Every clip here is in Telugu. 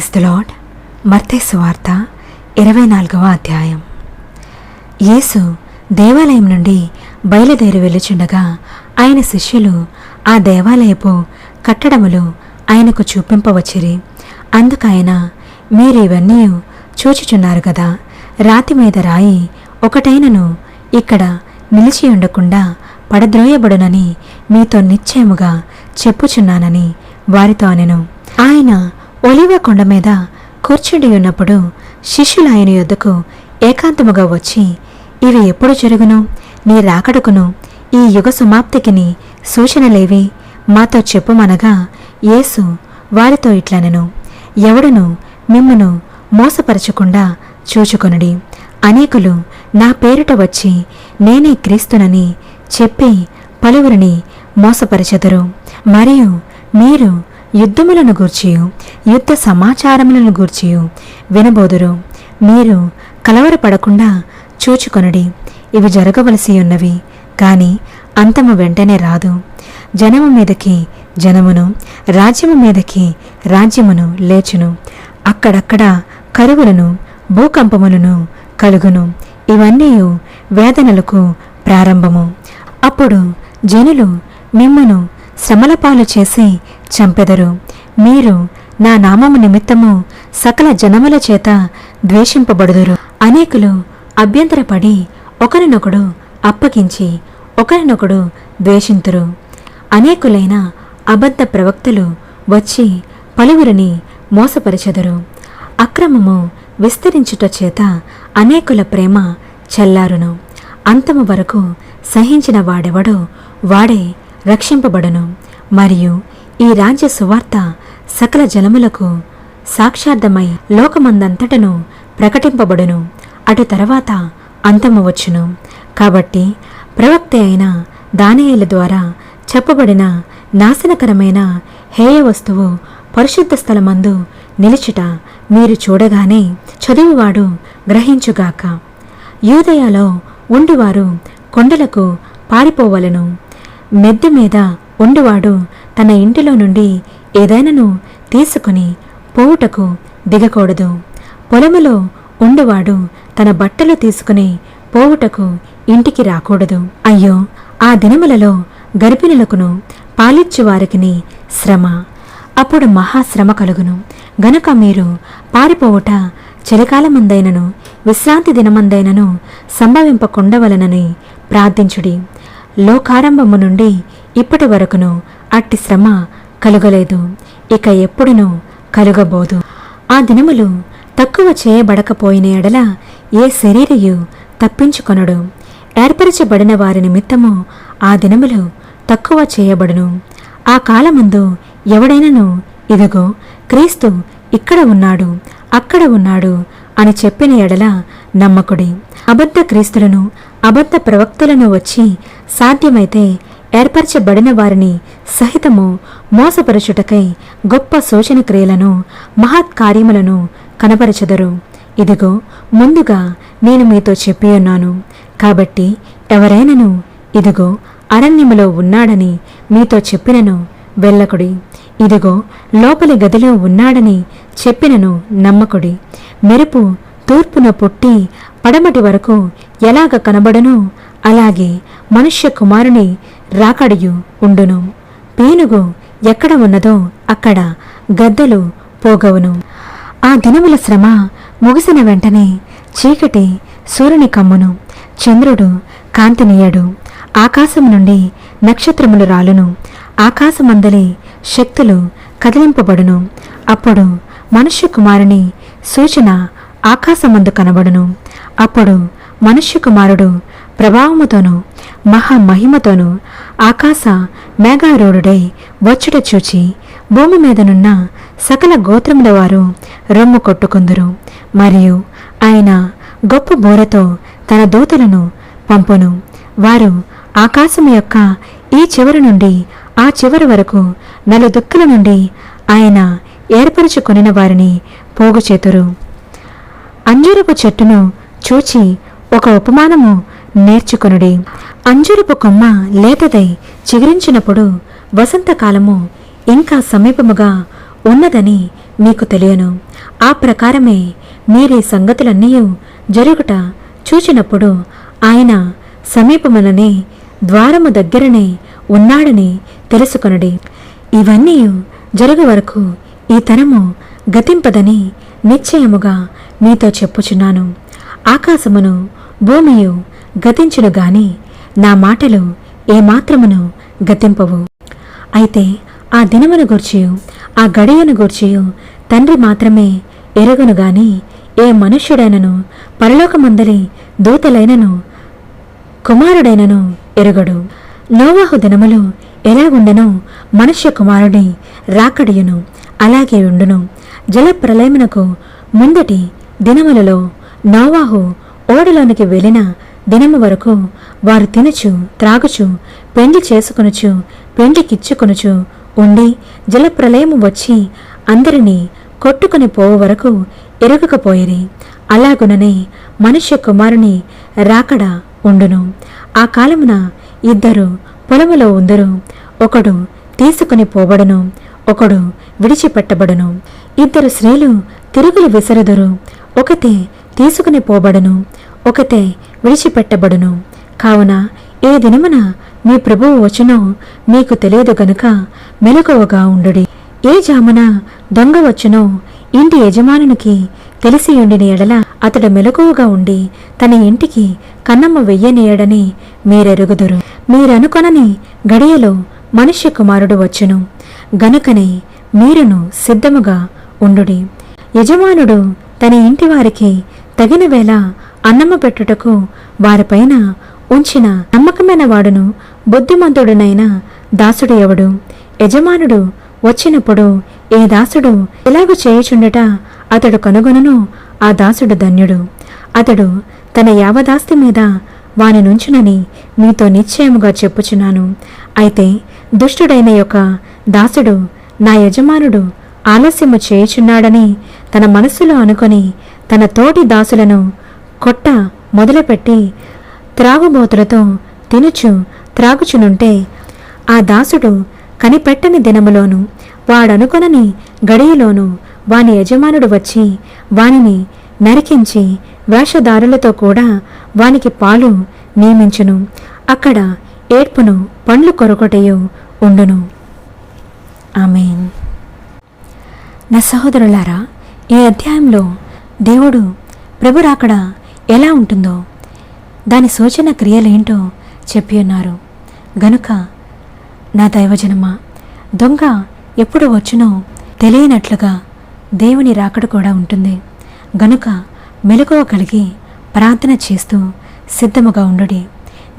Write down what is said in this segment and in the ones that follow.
ప్రైజ్ ద లాడ్ మర్తేసు వార్త ఇరవై నాలుగవ అధ్యాయం. యేసు దేవాలయం నుండి బయలుదేరి వెళ్ళుచుండగా ఆయన శిష్యులు ఆ దేవాలయపు కట్టడములు ఆయనకు చూపింపవచ్చిరి. అందుకైన మీరు ఇవన్నీ చూచుచున్నారు కదా రాతి మీద రాయి ఒకటైనను ఇక్కడ నిలిచి ఉండకుండా పడద్రోయబడునని మీతో నిశ్చయముగా చెప్పుచున్నానని వారితో అనెను. ఆయన ఒలివ కొండ మీద కూర్చుండి ఉన్నప్పుడు శిష్యులు ఆయన యొద్దకు ఏకాంతముగా వచ్చి ఇవి ఎప్పుడు జరుగును? నీ రాకడకును? ఈ యుగ సమాప్తికిని సూచనలేవి? మాతో చెప్పుమనగా యేసు వారితో ఇట్లనను. ఎవడును? మిమ్మను మోసపరచకుండా చూచుకొనుడి. అనేకులు నా పేరిట వచ్చి నేనే క్రీస్తునని చెప్పి పలువురిని మోసపరచెదరు. మరియు మీరు యుద్ధములను గూర్చియు యుద్ధ సమాచారములను గూర్చియు. వినబోదురు మీరు కలవరపడకుండా చూచుకొనుడి. ఇవి జరగవలసి ఉన్నవి కాని అంతము వెంటనే రాదు. జనము మీదకి జనమును రాజ్యము మీదకి రాజ్యమును లేచును. అక్కడక్కడ కరువులను భూకంపములను కలుగును. ఇవన్నీ వేదనలకు ప్రారంభము. అప్పుడు జనులు మిమ్మను శ్రమల పాలు చేసి చంపెదరు. మీరు నా నామము నిమిత్తము సకల జనముల చేత ద్వేషింపబడుదురు. అనేకులు అభ్యంతరపడి ఒకరినొకడు అప్పగించి ఒకరినొకడు ద్వేషింతురు. అనేకులైన అబద్ధ ప్రవక్తలు వచ్చి పలువురిని మోసపరచెదరు. అక్రమము విస్తరించుట చేత అనేకుల ప్రేమ చల్లారును. అంతము వరకు సహించిన వాడెవడో వాడే రక్షింపబడును. మరియు ఈ రాజ్య సువార్త సకల జలములకు సాక్షార్థమై లోకమందంతటను ప్రకటింపబడును. అటు తర్వాత అంతము వచ్చును. కాబట్టి ప్రవక్త అయిన దానియేలు ద్వారా చెప్పబడిన నాశనకరమైన హేయ వస్తువు పరిశుద్ధ స్థలమందు నిలిచుట మీరు చూడగానే చదువువాడు గ్రహించుగాక. యూదయాలో ఉండువారు కొండలకు పారిపోవలను. మెద్దు మీద ఉండువాడు తన ఇంటిలో నుండి ఏదైనాను తీసుకుని పోవుటకు దిగకూడదు. పొలములో ఉండువాడు తన బట్టలు తీసుకుని పోవుటకు ఇంటికి రాకూడదు. అయ్యో ఆ దినములలో గర్భిణులకును పాలిచ్చువారికిని శ్రమ. అప్పుడు మహాశ్రమ కలుగును. గనుక మీరు పారిపోవుట చలికాలమందైనను విశ్రాంతి దినమందైనను సంభవింపకుండవలనని ప్రార్థించుడి. లోకారంభము నుండి ఇప్పటి వరకును అట్టి శ్రమ కలుగలేదు. ఇక ఎప్పుడునూ కలుగబోదు. ఆ దినములు తక్కువ చేయబడకపోయిన ఎడల ఏ శరీరయు తప్పించుకొనడు. ఏర్పరచబడిన వారి నిమిత్తము ఆ దినములు తక్కువ చేయబడును. ఆ కాలమందు ఎవడైనను ఇదిగో క్రీస్తు ఇక్కడ ఉన్నాడు అక్కడ ఉన్నాడు అని చెప్పిన ఎడల నమ్మకుడి. అబద్ధ క్రీస్తులను అబద్ధ ప్రవక్తలను వచ్చి సాధ్యమైతే ఏర్పరచబడిన వారిని సహితము మోసపరచుటకై గొప్ప శోచన క్రియలను మహత్కార్యములను కనపరచెదరు ఇదిగో ముందుగా నేను మీతో చెప్పి ఉన్నాను. కాబట్టి ఎవరైనను ఇదిగో అరణ్యములో ఉన్నాడని మీతో చెప్పినను వెళ్ళకుడి. ఇదిగో లోపలి గదిలో ఉన్నాడని చెప్పినను నమ్మకుడి. మెరుపు తూర్పున పుట్టి పడమటి వరకు ఎలాగ కనబడనో అలాగే మనుష్య కుమారుని రాకడియు ఉండును. పేనుగు ఎక్కడ ఉన్నదో అక్కడ గద్దలు పోగవును. ఆ దినముల శ్రమ ముగిసిన వెంటనే చీకటి సూర్యుని కమ్మును. చంద్రుడు కాంతినీయడు. ఆకాశం నుండి నక్షత్రములు రాలును. ఆకాశమందలి శక్తులు కదిలింపబడును. అప్పుడు మనుష్య కుమారుని సూచన ఆకాశమందు కనబడును. అప్పుడు మనుష్య కుమారుడు ప్రభావముతోను మహామహిమతోనూ ఆకాశ మేఘారూఢుడై వచ్చుట చూచి భూమి మీదనున్న సకల గోత్రముల వారు రొమ్ము కొట్టుకుందురు. మరియు ఆయన గొప్ప బోరతో తన దూతలను పంపును. వారు ఆకాశం యొక్క ఈ చివరి నుండి ఆ చివరి వరకు నలుదుక్కుల నుండి ఆయన ఏర్పరచుకొనిన వారిని పోగుచేతురు. అంజూరపు చెట్టును చూచి ఒక ఉపమానము నేర్చుకొనుడి. అంజురపు కొమ్మ లేతదై చిగురించినప్పుడు వసంతకాలము ఇంకా సమీపముగా ఉన్నదని మీకు తెలియను. ఆ ప్రకారమే మీరీ సంగతులన్నీ జరుగుట చూచినప్పుడు ఆయన సమీపముననే ద్వారము దగ్గరనే ఉన్నాడని తెలుసుకొనుడి. ఇవన్నీ జరుగు వరకు ఈ తరము గతింపదని నిశ్చయముగా మీతో చెప్పుచున్నాను. ఆకాశమును భూమియు గతించును గాని నా మాటలు ఏమాత్రమును గతింపవు. అయితే ఆ దినమును గూర్చియు ఆ గడియను గూర్చియు తండ్రి మాత్రమే ఎరగను గాని ఏ మనుష్యుడైనను పరలోకమందలి దూతలైనను కుమారుడైనను ఎరుగడు. నోవాహు దినములు ఎలాగుండెనో మనుష్య కుమారుడి రాకడియును అలాగే ఉండును. జల ప్రళయమునకు ముందటి దినములలో నోవాహు ఓడలోనికి వెళ్ళిన దినము వరకు వారు తినుచు త్రాగుచు పెండ్లి చేసుకొనుచు పెండ్లికిచ్చుకొనుచు ఉండి జలప్రలయము వచ్చి అందరినీ కొట్టుకుని పోవు వరకు ఎరగకపోయిరి. అలాగుననే మనుష్య కుమారుని రాకడ ఉండును. ఆ కాలమున ఇద్దరు పొలములో ఉందరు. ఒకడు తీసుకుని పోబడును ఒకడు విడిచిపెట్టబడును. ఇద్దరు స్త్రీలు తిరుగులు విసరుదురు. ఒకతే తీసుకుని పోబడును ఒకతే విడిచిపెట్టబడును. కావున ఏ దినమున మీ ప్రభువు వచ్చునో మీకు తెలియదు గనుక మెలకువగా ఉండుడి. ఏ జామున దొంగ వచ్చునో ఇంటి యజమానునికి తెలిసి ఉండిన ఎడల అతడు మెలకువగా ఉండి తన ఇంటికి కన్నమ్మ వెయ్యనేయడని మీరెరుగుదురు. మీరనుకొనని గడియలో మనుష్య కుమారుడు వచ్చును గనుకనే మీరును సిద్ధముగా ఉండుడి. యజమానుడు తన ఇంటి వారికి తగిన వేళ అన్నము పెట్టుటకు వారిపైన ఉంచిన నమ్మకమైన వాడును బుద్ధిమంతుడునైన దాసుడు ఎవడు? యజమానుడు వచ్చినప్పుడు ఏ దాసుడు ఇలాగ చేయుచుండట? అతడు కనుగొనను ఆ దాసుడు ధన్యుడు. అతడు తన యావదాస్తి మీద వాని నుంచునని మీతో నిశ్చయముగా చెప్పుచున్నాను. అయితే దుష్టుడైన యొక్క దాసుడు నా యజమానుడు ఆలస్యము చేయుచున్నాడని తన మనస్సులో అనుకొని తన తోటి దాసులను కొట్ట మొదలుపెట్టి త్రాగుబోతులతో తినుచు త్రాగుచునుంటే ఆ దాసుడు కనిపెట్టని దినములోను వాడనుకొనని గడియలోను వాని యజమానుడు వచ్చి వానిని నరికించి వేషధారులతో కూడా వానికి పాలు నియమించును. అక్కడ ఏడ్పును పండ్లు కొరకొటయు ఉండును. ఆమె నా సహోదరులారా ఈ అధ్యాయంలో దేవుడు ప్రభురాకడ ఎలా ఉంటుందో. దాని సూచన క్రియలేంటో చెప్పి ఉన్నారు. గనుక నా దైవజనమా దొంగ ఎప్పుడు వచ్చునో తెలియనట్లుగా దేవుని రాకడ కూడా ఉంటుంది. గనుక మెలకువ కలిగి ప్రార్థన చేస్తూ సిద్ధముగా ఉండుడి.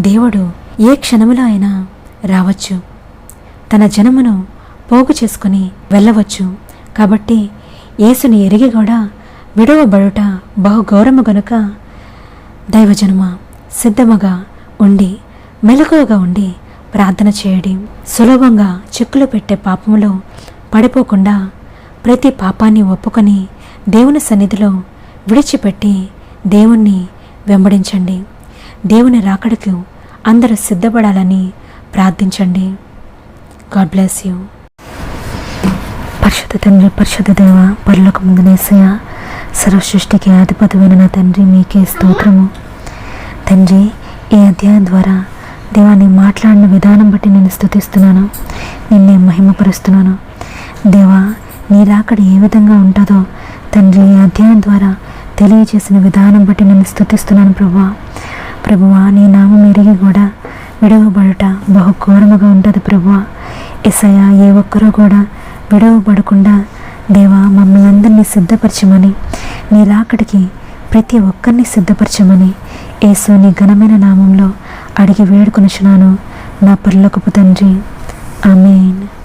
దేవుడు ఏ క్షణములో అయినా రావచ్చు. తన జనమును పోగు చేసుకుని వెళ్ళవచ్చు. కాబట్టి యేసుని ఎరిగి కూడా విడవబడుట బహుఘోరము గనుక దైవజనుమ సిద్ధముగా ఉండి మెలకువగా ఉండి ప్రార్థన చేయడి. సులభంగా చిక్కులు పెట్టే పాపములో పడిపోకుండా ప్రతి పాపాన్ని ఒప్పుకొని దేవుని సన్నిధిలో విడిచిపెట్టి దేవుణ్ణి వెంబడించండి. దేవుని రాకడకు అందరూ సిద్ధపడాలని ప్రార్థించండి. God bless you. పరిశుద్ధ తండ్రి పరిశుద్ధ దేవ పరులకు ముందునేసయ సర్వసృష్టికి అధిపతమైన నా తండ్రి మీకే స్తోత్రము. తండ్రి ఈ అధ్యాయం ద్వారా దేవాన్ని మాట్లాడిన విధానం బట్టి నేను స్థుతిస్తున్నాను నిన్నే మహిమపరుస్తున్నాను. దేవా నీ రాకడ ఏ విధంగా ఉంటుందో తండ్రి ఈ అధ్యాయం ద్వారా తెలియజేసిన విధానం బట్టి నేను స్థుతిస్తున్నాను ప్రభువా. ప్రభువా నీ నామం ఎరిగి కూడా విడవబడుట బహు ఘోరముగా ఉంటుంది ప్రభువా. ఇసయ ఏ ఒక్కరూ కూడా విడవబడకుండా దేవా మమ్మల్ని అందరినీ సిద్ధపరచమని నీ రాకడికి ప్రతి ఒక్కరిని సిద్ధపరచమని యేసు నీ ఘనమైన నామంలో అడిగి వేడుకొనుచున్నాను. నా పర్లోకపు తండ్రి. అమేన్